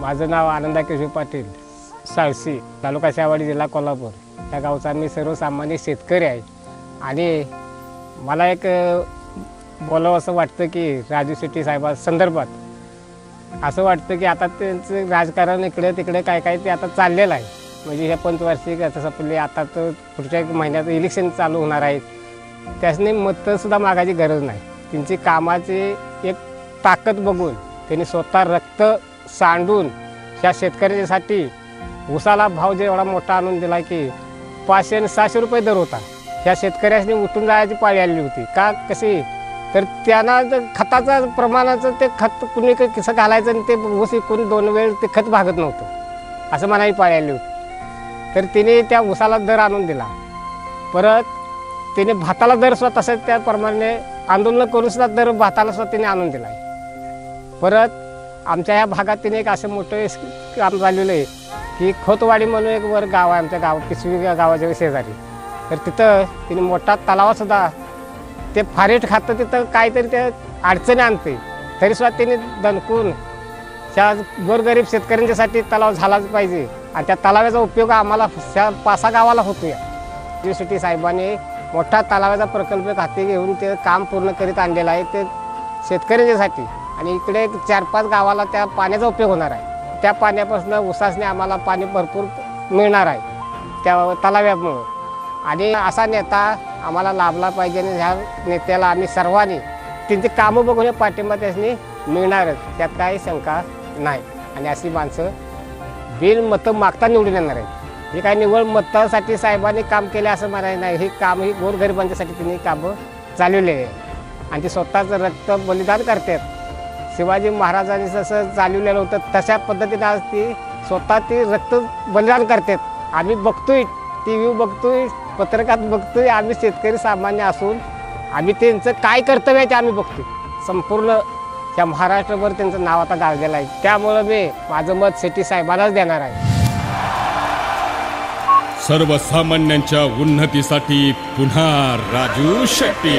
माझं नाव आनंदा केशव पाटील साळसी तालुका शेवाडी जिल्हा कोल्हापूर. त्या गावचा मी सर्वसामान्य शेतकरी आहे. आणि मला एक बोलावं असं वाटतं की राजू शेट्टी साहेबा संदर्भात. असं वाटतं की आता त्यांचं राजकारण इकडे तिकडे काय काय ते आता चाललेलं आहे. म्हणजे हे पंचवार्षिक आता संपले आता तर पुढच्या एक महिन्यात इलेक्शन चालू होणार आहेत. त्यासनी मतंसुद्धा मागायची गरज नाही. त्यांची कामाची एक ताकद बघून त्यांनी स्वतः रक्त सांडून ह्या शेतकऱ्यासाठी ऊसाला भाव जे एवढा मोठा आणून दिला की पाचशे आणि सहाशे रुपये दर होता. ह्या शेतकऱ्याने उठून जायची पाळी आलेली होती. का? कशी? तर त्यांना जर खताचा प्रमाणाचं ते खत कुणी कसं घालायचं आणि ते ऊस इकून दोन वेळ ते खत भागत नव्हतं. असं म्हणाही पाळी आली होती. तर तिने त्या ऊसाला दर आणून दिला. परत तिने भाताला दर सुद्धा तसंच त्याप्रमाणे आंदोलन करून सुद्धा दर भाताला सुद्धा तिने आणून दिला. परत आमच्या ह्या भागात तिने एक असं मोठं काम झालेलं आहे की खोतवाडी म्हणून एक वर गाव आहे आमच्या गाव पिसवी गावाच्या शेजारी. तर तिथं तिने मोठा तलावासुद्धा ते फारेट खातं तिथं काहीतरी ते अडचणी आणते. तरीसुद्धा तिने दणकून त्या गोरगरीब शेतकऱ्यांच्यासाठी तलाव झालाच पाहिजे. आणि त्या तलावाचा उपयोग आम्हाला त्या पासा गावाला होतो या युनिव्हर्सिटी साहेबांनी मोठा तलावाचा प्रकल्प हाती घेऊन ते काम पूर्ण करीत आणलेलं आहे. ते शेतकऱ्यांच्यासाठी आणि इकडे चार पाच गावाला त्या पाण्याचा उपयोग होणार आहे. त्या पाण्यापासून उसासने आम्हाला पाणी भरपूर मिळणार आहे त्या तलाव्यामुळं आणि असा नेता आम्हाला लाभला पाहिजे आणि ह्या नेत्याला आम्ही सर्वांनी त्यांची कामं बघून हे पाठिंबा त्यासनी मिळणारच त्यात काही शंका नाही. आणि अशी माणसं बिल मतं मागता निवडून येणार आहेत. हे काही निवड मतासाठी साहेबांनी काम केले असं म्हणायचं नाही. हे काम ही गोरगरिबांच्यासाठी त्यांनी कामं चालवले आहे आणि ते स्वतःचं रक्त बलिदान करतात. शिवाजी महाराजांनी जसं चालवलेलं होतं तशा पद्धतीनं आज ती स्वतः ती रक्त बलिदान करतात आम्ही बघतोय टी व्ही बघतोय पत्रकात बघतोय आम्ही शेतकरी सामान्य असून आम्ही त्यांचं काय कर्तव्य आहे ते आम्ही बघतोय. संपूर्ण त्या महाराष्ट्रभर त्यांचं नाव आता गाजलेलं आहे. त्यामुळं मी माझं मत शेट्टी साहेबांनाच देणार आहे. सर्वसामान्यांच्या उन्नतीसाठी पुन्हा राजू शेट्टी.